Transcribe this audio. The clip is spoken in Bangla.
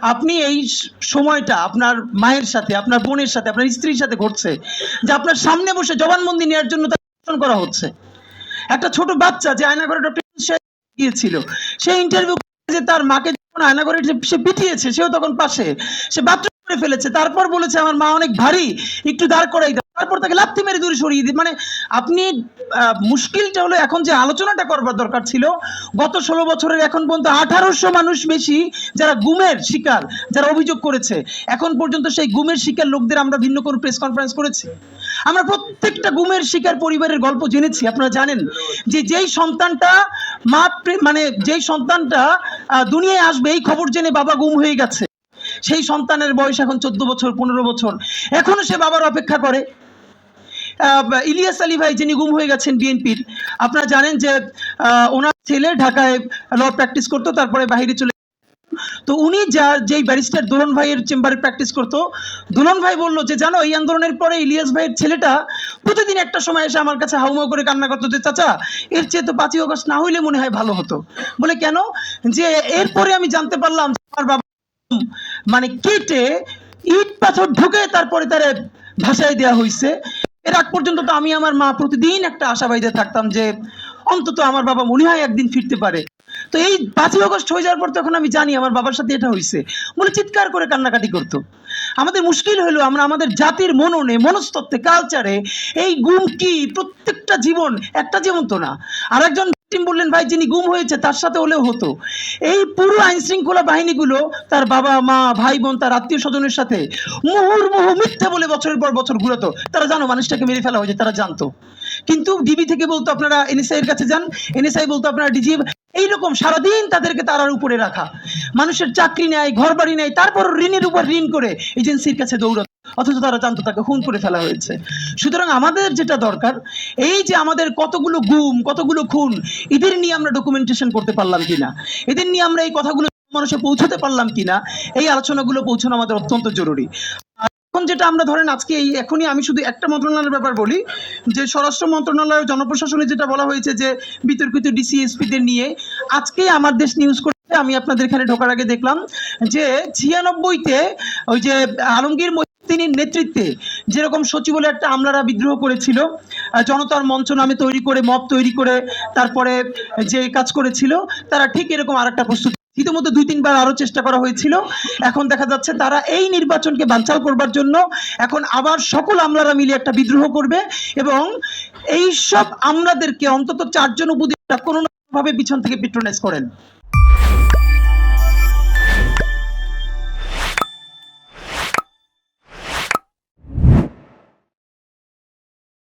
আপনি এই সময়টা আপনার মায়ের সাথে, আপনার বোনের সাথে, আপনার স্ত্রীর সাথে ঘটছে যে আপনার সামনে বসে জবানবন্দি নেওয়ার জন্য ধর্ষণ করা হচ্ছে। একটা ছোট বাচ্চা যে আয়নাঘরে ডক্টর গিয়েছিল, সে ইন্টারভিউ যে তার মাকে যখন আয়নাঘরে যে- সে পিটিয়েছে, সেও তখন পাশে, সে বাথরুম করে ফেলেছে, তারপর বলেছে, আমার মা অনেক ভারী, একটু দাঁড় করাই তারপর তাকে লাথি মেরে দূরে সরিয়ে দিই মানে আপনি মুশকিলটা হলো এখন যে আলোচনাটা করবার দরকার ছিল, গত ষোলো বছরের এখন পর্যন্ত আঠারোশো মানুষ বেশি যারা গুমের শিকার, যারা অভিযোগ করেছে, এখন পর্যন্ত সেই গুমের শিকার লোকদের আমরা ভিন্ন কোনো প্রেস কনফারেন্স করেছি? আমরা প্রত্যেকটা গুমের শিকার পরিবারের গল্প জেনেছি, আপনারা জানেন যে যেই সন্তানটা মা মানে যেই সন্তানটা দুনিয়ায় আসবে, এই খবর জেনে বাবা গুম হয়ে গেছে। সেই সন্তানের বয়স এখন চোদ্দ বছর, পনেরো বছর। এখনও সে বাবার অপেক্ষা করে। ইলিয়াস আলী ভাই যিনি গুম হয়ে গেছেন বিএনপির, আপনারা জানেন যে ওনার ছেলে ঢাকায় ল প্র্যাকটিস করতো, তারপরে বাইরে চলে তো উনি যা, যেই ব্যারিস্টার দুলন ভাইয়ের চেম্বারে প্র্যাকটিস করতো, দুলন ভাই বলল যে, জানো, এই আন্দোলনের পরে ইলিয়াস ভাইয়ের ছেলেটা প্রতিদিন একটা সময় এসে আমার কাছে হাউমাউ করে কান্না করতো যে, চাচা, এর চেয়ে তো পাঁচই অগস্ট না হইলে মনে হয় ভালো হতো। বলে, কেন? যে এরপরে আমি জানতে পারলাম আমার বাবা মানে কেটে ইট পাথর ঢুকে তারপরে তারে ভাসায় দেওয়া হয়েছে এর আগ পর্যন্ত তো আমি আমার মা প্রতিদিন একটা আশাবাদীতে থাকতাম যে অন্তত আমার বাবা মনে হয় একদিন ফিরতে পারে। তো এই পাঁচই অগস্ট হয়ে যাওয়ার পর তখন আমি জানি আমার বাবার সাথে এটা হয়েছে মনে চিৎকার করে কান্নাকাটি করতো। আমাদের মুশকিল হলো আমরা আমাদের জাতির মননে, মনস্তত্ত্বে কালচারে এই গুম কি প্রত্যেকটা জীবন একটা জীবন তো না। আর একজন victim বললেন, ভাই, যিনি গুম হয়েছে, তার সাথে হলেও হতো। এই পুরো আইন শৃঙ্খলা বাহিনীগুলো তার বাবা, মা, ভাই, বোন, তার আত্মীয় স্বজনের সাথে মুহুর্মুহু মিথ্যা বলে বছরের পর বছর ঘুরতো। তারা জানো, মানুষটাকে মেরে ফেলা হয়েছে, তারা জানতো। কিন্তু ডিবি থেকে বলতো আপনারা এনএসআই এর কাছে যান। এনএসআই বলতো আপনারা, ডিজি, এইরকম সারাদিন তাদেরকে তারার উপরে রাখা। মানুষের চাকরি নেয় ঘর বাড়ি নেয়, তারপর ঋণের উপর ঋণ করে এজেন্সির কাছে দৌড়াত। অথচ তারা জানতো তাকে খুন করে ফেলা হয়েছে। সুতরাং আমাদের যেটা দরকার, এই যে আমাদের কতগুলো গুম, কতগুলো খুন, এদের নিয়ে আমরা ডকুমেন্টেশন করতে পারলাম কিনা? এদের নিয়ে আমরা এই কথাগুলো মানুষে পৌঁছাতে পারলাম কিনা? এই আলোচনাগুলো পৌঁছানো আমাদের অত্যন্ত জরুরি। এখন যেটা আমরা ধরেন আজকে এই এখনই আমি শুধু একটা মন্ত্রণালয়ের ব্যাপার বলি, যে স্বরাষ্ট্র মন্ত্রণালয় জনপ্রশাসনে যেটা বলা হয়েছে যে বিতর্কিত ডিসিএসপিদের নিয়ে আজকেই আমার দেশ নিউজ করে আমি আপনাদের এখানে ঢোকার আগে দেখলাম যে ছিয়ানব্বইতে ওই যে আলমগীর মহিউদ্দিনের নেতৃত্বে। যেরকম সচিবালয়ে একটা আমলারা বিদ্রোহ করেছিল জনতার মঞ্চ নামে তৈরি করে, মব তৈরি করে তারপরে যে কাজ করেছিল, তারা ঠিক এরকম আরেকটা প্রস্তুতি ইতিমধ্যে দুই তিনবার আরও চেষ্টা করা হয়েছিল। এখন দেখা যাচ্ছে তারা এই নির্বাচনকে বানচাল করবার জন্য এখন আবার সকল আমলারা মিলে একটা বিদ্রোহ করবে এবং এই সব আমলাদেরকে অন্তত চারজন উপদেষ্টা কোনো কোনোভাবে পিছন থেকে পেট্রোনাইজ করেন।